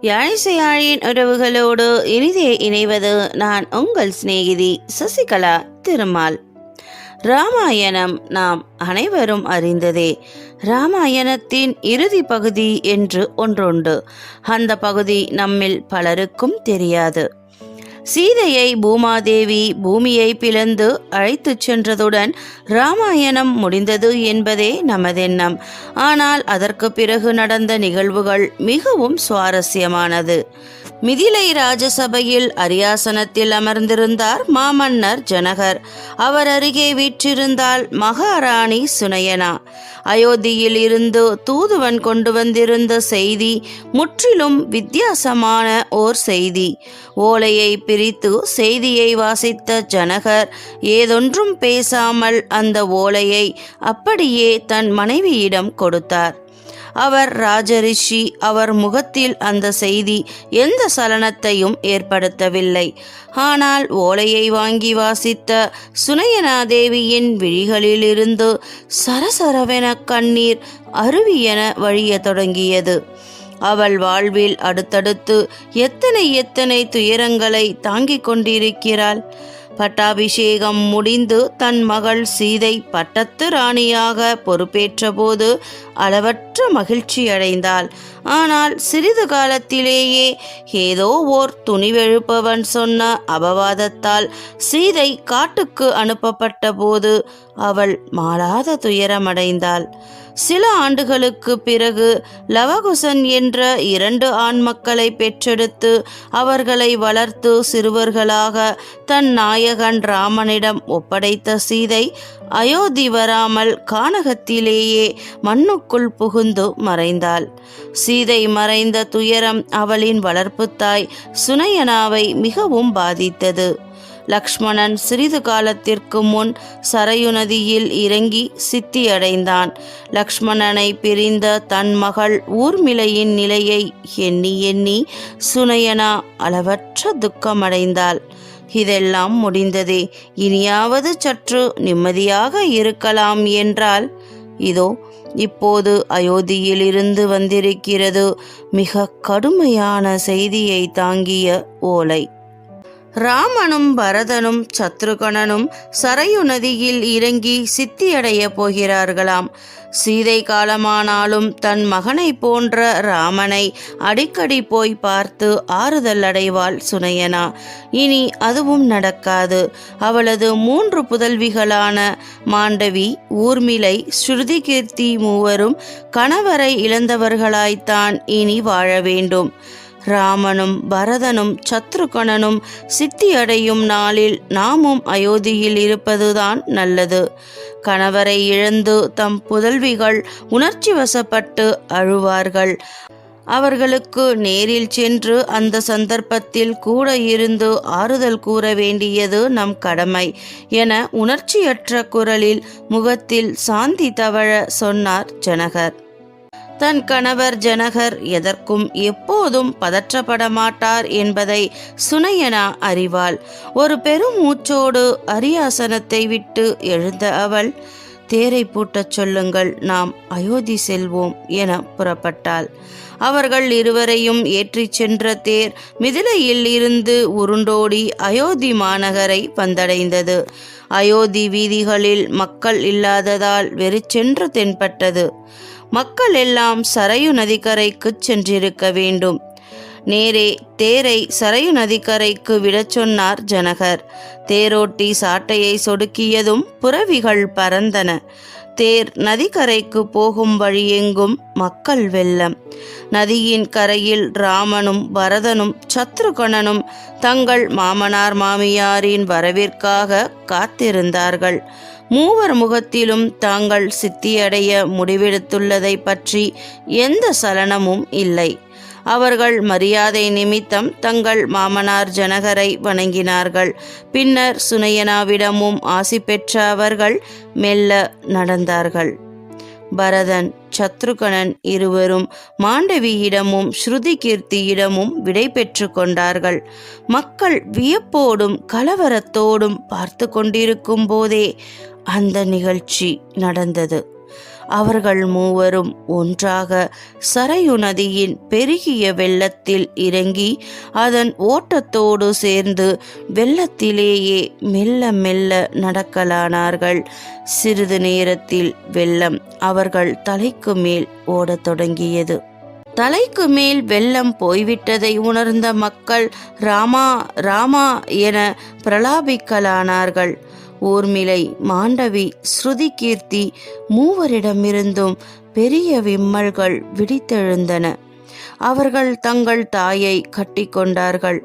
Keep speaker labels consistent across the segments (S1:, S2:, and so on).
S1: யாழிசையாழியின் உறவுகளோடு இனிதே இணைவது நான் உங்கள் சிநேகிதி சசிகலா திருமால். ராமாயணம் நாம் அனைவரும் அறிந்ததே. ராமாயணத்தின் இறுதி பகுதி என்று ஒன்றுண்டு. அந்த பகுதி நம்மில் பலருக்கும் தெரியாது. சீதையை பூமாதேவி பூமியை பிளந்து அழைத்துச் சென்றதுடன் ராமாயணம் முடிந்தது என்பதே நமதெண்ணம் ஆனால் அதற்கு பிறகு நடந்த நிகழ்வுகள் மிகவும் சுவாரஸ்யமானது. மிதிலை ராஜசபையில் அரியாசனத்தில் அமர்ந்திருந்தார் மாமன்னர் ஜனகர். அவர் அருகே வீற்றிருந்தால் மகாராணி சுனயனா. அயோத்தியில் இருந்து தூதுவன் கொண்டு வந்திருந்த செய்தி முற்றிலும் வித்தியாசமான ஓர் செய்தி. ஓலையை பிரித்து செய்தியை வாசித்த ஜனகர் ஏதொன்றும் பேசாமல் அந்த ஓலையை அப்படியே தன் மனைவியிடம் கொடுத்தார். அவர் ராஜரிஷி அவர் முகத்தில் அந்த செய்தி எந்த சலனத்தையும் ஏற்படுத்தவில்லை. ஆனால் ஓலையை வாங்கி வாசித்த சுனையனாதேவியின் விழிகளிலிருந்து சரசரவென கண்ணீர் அருவியென வழியத் தொடங்கியது. அவள் வாழ்வில் அடுத்தடுத்து எத்தனை எத்தனை துயரங்களை தாங்கிக் கொண்டிருக்கிறாள். பட்டாபிஷேகம் முடிந்து தன் மகள் சீதை பட்டத்து ராணியாக பொறுப்பேற்றபோது அளவற்ற மகிழ்ச்சி அடைந்தாள். ஆனால் சிறிது காலத்திலேயே ஏதோ ஓர் துணிவெழுப்பவன் சொன்ன அபவாதத்தால் சீதை காட்டுக்கு அனுப்பப்பட்ட போது அவள் மாளாத துயரமடைந்தாள். சில ஆண்டுகளுக்கு பிறகு லவகுசன் என்ற இரண்டு ஆண் மக்களை பெற்றெடுத்து அவர்களை வளர்த்து சிறுவர்களாக தன் நாயகன் ராமனிடம் ஒப்படைத்த சீதை அயோத்தி வராமல் கானகத்திலேயே மண்ணுக்குள் புகுந்து மறைந்தாள். சீதை மறைந்த துயரம் அவளின் வளர்ப்புத்தாய் சுனையனாவை மிகவும் பாதித்தது. லக்ஷ்மணன் சிறிது காலத்திற்கு முன் சரையு நதியில் இறங்கி சித்தியடைந்தான். லக்ஷ்மணனை பிரிந்த தன் மகள் ஊர்மிளையின் நிலையை எண்ணி எண்ணி சுனையனா அளவற்ற துக்கமடைந்தாள். இதெல்லாம் முடிந்ததே இனியாவது சற்று நிம்மதியாக இருக்கலாம் என்றால் இதோ இப்போது அயோத்தியிலிருந்து வந்திருக்கிறது மிக கடுமையான செய்தியை தாங்கிய ஓலை. ராமனும் பரதனும் சத்ருகணனும் சரையு நதியில் இறங்கி சித்தியடைய போகிறார்களாம். சீதை காலமானாலும் தன் மகனை போன்ற ராமனை அடிக்கடி போய் பார்த்து ஆறுதல் அடைவாள் சுனையனா. இனி அதுவும் நடக்காது. அவளது மூன்று புதல்விகளான மாண்டவி ஊர்மிளை ஸ்ருதிகீர்த்தி மூவரும் கணவரை இழந்தவர்களாய்த்தான் இனி வாழ வேண்டும். ராமனும் பரதனும் சத்ருகணனும் சித்தியடையும் நாளில் நாமும் அயோத்தியில் இருப்பதுதான் நல்லது. கணவரை இழந்து தம் புதல்விகள் உணர்ச்சி வசப்பட்டு அழுவார்கள். அவர்களுக்கு நேரில் சென்று அந்த சந்தர்ப்பத்தில் கூட இருந்து ஆறுதல் கூற வேண்டியது நம் கடமை என உணர்ச்சியற்ற குரலில் முகத்தில் சாந்தி தவழ சொன்னார் ஜனகர். தன் கணவர் ஜனகர் எதற்கும் எப்போதும் பதற்றப்பட மாட்டார் என்பதை சுனையனா அறிவாள். ஒரு பெரும் மூச்சோடு அரியாசனத்தை விட்டு எழுந்த அவள் தேரை பூட்டச் சொல்லுங்கள் நாம் அயோத்தி செல்வோம் என புறப்பட்டாள். அவர்கள் இருவரையும் ஏற்றிச் சென்ற தேர் மிதிலையில் இருந்து உருண்டோடி அயோத்தி மாநகரை வந்தடைந்தது. அயோத்தி வீதிகளில் மக்கள் இல்லாததால் வெறிச்சென்று தென்பட்டது. மக்கள் எல்லாம் சரையு நதிக்கரைக்கு சென்றிருக்க வேண்டும். நேரே தேரை சரையு நதிக்கரைக்கு விடச் சொன்னார் ஜனகர். தேரோட்டி சாட்டையை சொடுக்கியதும் புறவிகள் பறந்தன. தேர் நதிக்கரைக்கு போகும் வழியெங்கும் மக்கள் வெள்ளம் நதியின் கரையில் ராமனும் பரதனும் சத்ருகணனும் தங்கள் மாமனார் மாமியாரின் வரவிற்காக காத்திருந்தார்கள். மூவர் முகத்திலும் தாங்கள் சித்தியடைய முடிவெடுத்துள்ளதை பற்றி எந்த சலனமும் இல்லை. அவர்கள் மரியாதை நிமித்தம் தங்கள் மாமனார் ஜனகரை வணங்கினார்கள். பின்னர் சுனையனாவிடமும் ஆசி பெற்ற அவர்கள் மெல்ல நடந்தார்கள். பரதன் சத்ருகணன் இருவரும் மாண்டவியிடமும் ஸ்ருதி கீர்த்தியிடமும் விடை பெற்று கொண்டார்கள். மக்கள் வியப்போடும் கலவரத்தோடும் பார்த்து கொண்டிருக்கும் போதே அந்த நிகழ்ச்சி நடந்தது. அவர்கள் மூவரும் ஒன்றாக சரையு நதியின் பெருகிய வெள்ளத்தில் இறங்கி அதன் ஓட்டத்தோடு சேர்ந்து வெள்ளத்திலேயே மெல்ல மெல்ல நடக்கலானார்கள். சிறிது நேரத்தில் வெள்ளம் அவர்கள் தலைக்கு மேல் ஓடத் தொடங்கியது. தலைக்கு மேல் வெள்ளம் போய்விட்டதை உணர்ந்த மக்கள் ராமா ராமா என பிரலாபிக்கலானார்கள். ஊர்மிளை மாண்டவி ஸ்ருதி கீர்த்தி மூவரிடமிருந்தும் பெரிய விம்மல்கள் விடித்தெழுந்தன அவர்கள் தங்கள் தாயை கட்டிக்கொண்டார்கள்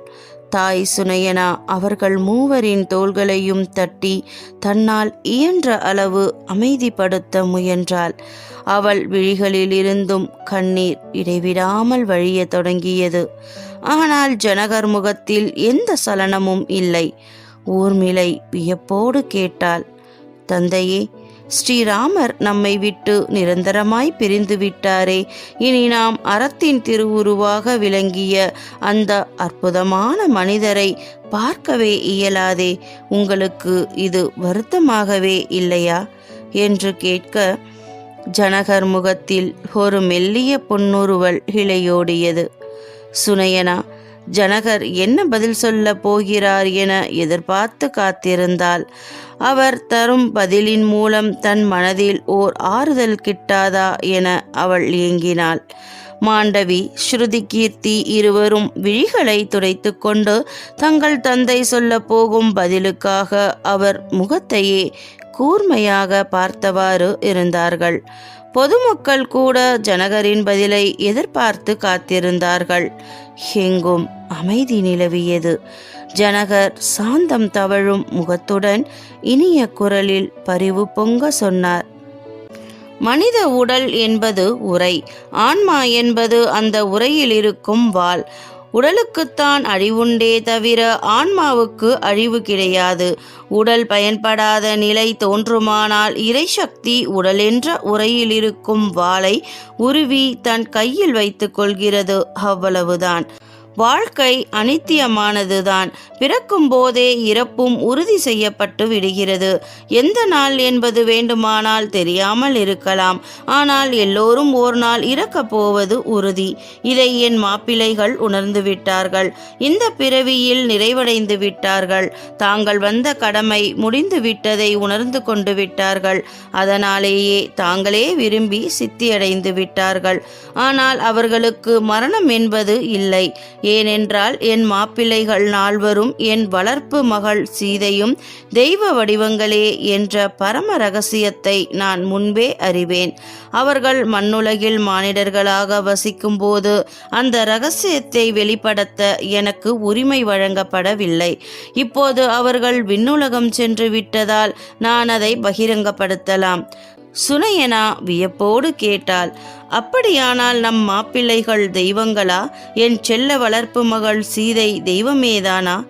S1: தாய் சுனையனா அவர்கள் மூவரின் தோள்களையும் தட்டி தன்னால் இயன்ற அளவு அமைதிப்படுத்த முயன்றாள். அவள் விழிகளிலிருந்தும் கண்ணீர் இடைவிடாமல் வழியத் தொடங்கியது. ஆனால் ஜனகர் முகத்தில் எந்த சலனமும் இல்லை. ஊர்மிளை வியப்போடு கேட்டாள். தந்தையே ஸ்ரீராமர் நம்மை விட்டு நிரந்தரமாய் பிரிந்து விட்டாரே. இனி நாம் அறத்தின் திருவுருவாக விளங்கிய அந்த அற்புதமான மனிதரை பார்க்கவே இயலாதே. உங்களுக்கு இது வருத்தமாகவே இல்லையா? என்று கேட்க ஜனகர் முகத்தில் ஒரு மெல்லிய பொன்னுருவல் இழையோடியது சுனையனா ஜனகர் என்ன பதில் சொல்ல போகிறார் என எதிர்பார்த்து காத்திருந்தாள். அவர் தரும் பதிலின் மூலம் தன் மனதில் ஓர் ஆறுதல் கிட்டாதா என அவள் இயங்கினாள் மாண்டவி ஸ்ருதி கீர்த்தி இருவரும் விழிகளை துடைத்து கொண்டு தங்கள் தந்தை சொல்ல போகும் பதிலுக்காக அவர் முகத்தையே கூர்மையாக பார்த்தவாறு இருந்தார்கள். பொதுமக்கள் கூட ஜனகரின் பதிலை எதிர்பார்த்து காத்திருந்தார்கள். எங்கும் அமைதி நிலவியது. ஜனகர் சாந்தம் தவழும் முகத்துடன் இனிய குரலில் பரிவு பொங்க சொன்னார். மனித உடல் என்பது உரை ஆன்மா என்பது அந்த உரையில் இருக்கும் வாள். உடலுக்குத்தான் அழிவுண்டே தவிர ஆன்மாவுக்கு அழிவு கிடையாது. உடல் பயன்படாத நிலை தோன்றுமானால் இறைசக்தி உடலென்ற உரையில் இருக்கும் வாளை உருவி தன் கையில் வைத்துக் கொள்கிறது. அவ்வளவுதான். வாழ்க்கை அனித்தியமானதுதான். பிறக்கும் போதே இறப்பும் உறுதி செய்யப்பட்டு விடுகிறது. எந்த நாள் என்பது வேண்டுமானால் தெரியாமல் இருக்கலாம். ஆனால் எல்லோரும் ஓர் நாள் இறக்கப் போவது உறுதி. இதை என் மாப்பிள்ளைகள் உணர்ந்து விட்டார்கள். இந்த பிறவியில் நிறைவடைந்து விட்டார்கள். தாங்கள் வந்த கடமை முடிந்து விட்டதை உணர்ந்து கொண்டு விட்டார்கள். அதனாலேயே தாங்களே விரும்பி சித்தியடைந்து விட்டார்கள். ஆனால் அவர்களுக்கு மரணம் என்பது இல்லை. ஏனென்றால் என் மாப்பிள்ளைகள் நால்வரும் என் வளர்ப்பு மகள் சீதையும் தெய்வ வடிவங்களே என்ற பரம ரகசியத்தை நான் முன்பே அறிவேன். அவர்கள் மண்ணுலகில் மானிடர்களாக வசிக்கும் போது அந்த ரகசியத்தை வெளிப்படுத்த எனக்கு உரிமை வழங்கப்படவில்லை. இப்போது அவர்கள் விண்ணுலகம் சென்று விட்டதால் நான் அதை பகிரங்கப்படுத்தலாம். சுனையனா வியப்போடு கேட்டாள் அப்படியானால் நம் மாப்பிள்ளைகள் தெய்வங்களா? என் செல்ல வளர்ப்பு மகள் சீதை தெய்வமேதானா?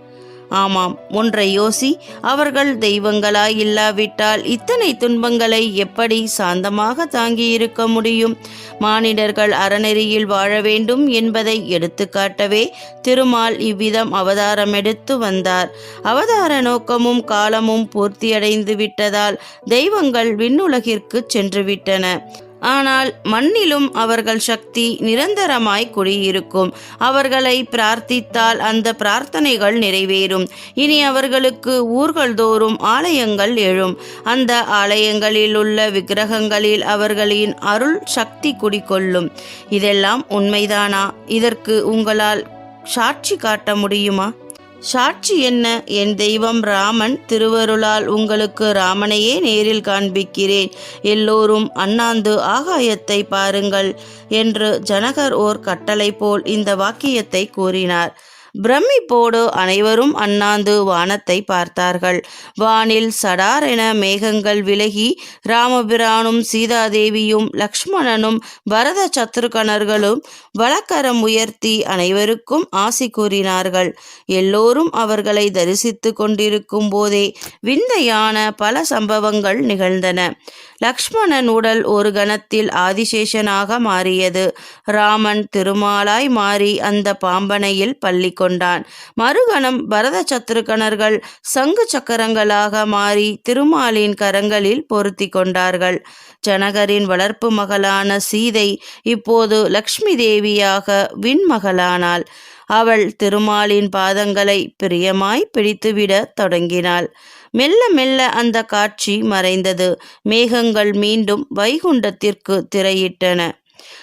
S1: ஆமாம் ஒன்றை யோசி அவர்கள் தெய்வங்களாய் இல்லாவிட்டால் இத்தனை துன்பங்களை எப்படி சாந்தமாக தாங்கியிருக்க முடியும்? மானிடர்கள் அறநெறியில் வாழ வேண்டும் என்பதை எடுத்துக்காட்டவே திருமால் இவ்விதம் அவதாரம் எடுத்து வந்தார். அவதார நோக்கமும் காலமும் பூர்த்தியடைந்து விட்டதால் தெய்வங்கள் விண்ணுலகிற்கு சென்றுவிட்டன. ஆனால் மண்ணிலும் அவர்கள் சக்தி நிரந்தரமாய் குடியிருக்கும். அவர்களை பிரார்த்தித்தால் அந்த பிரார்த்தனைகள் நிறைவேறும். இனி அவர்களுக்கு ஊர்கள் தோறும் ஆலயங்கள் எழும். அந்த ஆலயங்களில் உள்ள விக்கிரகங்களில் அவர்களின் அருள் சக்தி குடிகொள்ளும். இதெல்லாம் உண்மைதானா? இதற்கு உங்களால் சாட்சி காட்ட முடியுமா? சாட்சி என்ன? என் தெய்வம் ராமன் திருவருளால் உங்களுக்கு ராமனையே நேரில் காண்பிக்கிறேன். எல்லோரும் அண்ணாந்து ஆகாயத்தை பாருங்கள் என்று ஜனகர் ஓர் கட்டளை போல் இந்த வாக்கியத்தை கூறினார். பிரமிப்போடு அனைவரும் அண்ணாந்து வானத்தை பார்த்தார்கள். வானில் சடாரென மேகங்கள் விலகி ராமபிரானும் சீதாதேவியும் லக்ஷ்மணனும் பரத சத்ருகணர்களும் வழக்கரம் உயர்த்தி அனைவருக்கும் ஆசி கூறினார்கள். எல்லோரும் அவர்களை தரிசித்து கொண்டிருக்கும் போதே விந்தையான பல சம்பவங்கள் நிகழ்ந்தன. லக்ஷ்மணன் உடல் ஒரு கணத்தில் ஆதிசேஷனாக மாறியது. ராமன் திருமாலாய் மாறி அந்த பாம்பனையில் பள்ளி கொண்டான். மறுகணம் பரத சத்ருகணர்கள் சங்கு சக்கரங்களாக மாறி திருமாலின் கரங்களில் பொருத்தி கொண்டார்கள். ஜனகரின் வளர்ப்பு மகளான சீதை இப்போது லக்ஷ்மி தேவியாக விண்மகளானாள். அவள் திருமாலின் பாதங்களை பிரியமாய் பிடித்துவிடத் தொடங்கினாள். மெல்ல மெல்ல அந்த காட்சி மறைந்தது. மேகங்கள் மீண்டும் வைகுண்டத்திற்கு திரையிட்டன.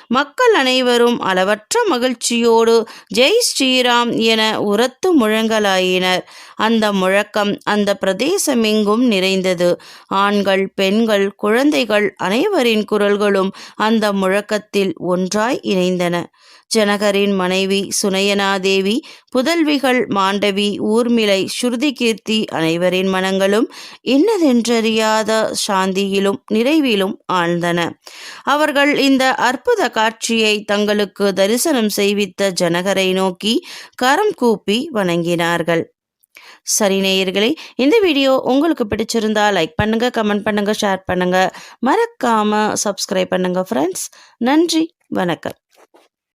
S1: மக்கள் அனைவரும் அளவற்ற மகிழ்ச்சியோடு ஜெய் ஸ்ரீராம் என உரத்து முழங்கலாயினர். அந்த முழக்கம் அந்த பிரதேசமெங்கும் நிறைந்தது. ஆண்கள் பெண்கள் குழந்தைகள் அனைவரின் குரல்களும் அந்த முழக்கத்தில் ஒன்றாய் இணைந்தன. ஜனகரின் மனைவி சுனயனாதேவி புதல்விகள் மாண்டவி ஊர்மிளை ஸ்ருதி கீர்த்தி அனைவரின் மனங்களும் இன்னதென்றறியாத சாந்தியிலும் நிறைவிலும் ஆழ்ந்தன. அவர்கள் இந்த அற்புத காட்சியை தங்களுக்கு தரிசனம் செய்வித்த ஜனகரை நோக்கி கரம் கூப்பி வணங்கினார்கள். சரி நேயர்களே இந்த வீடியோ உங்களுக்கு பிடிச்சிருந்தா லைக் பண்ணுங்க கமெண்ட் பண்ணுங்க ஷேர் பண்ணுங்க. மறக்காம சப்ஸ்கிரைப் பண்ணுங்க ஃப்ரெண்ட்ஸ் நன்றி வணக்கம்.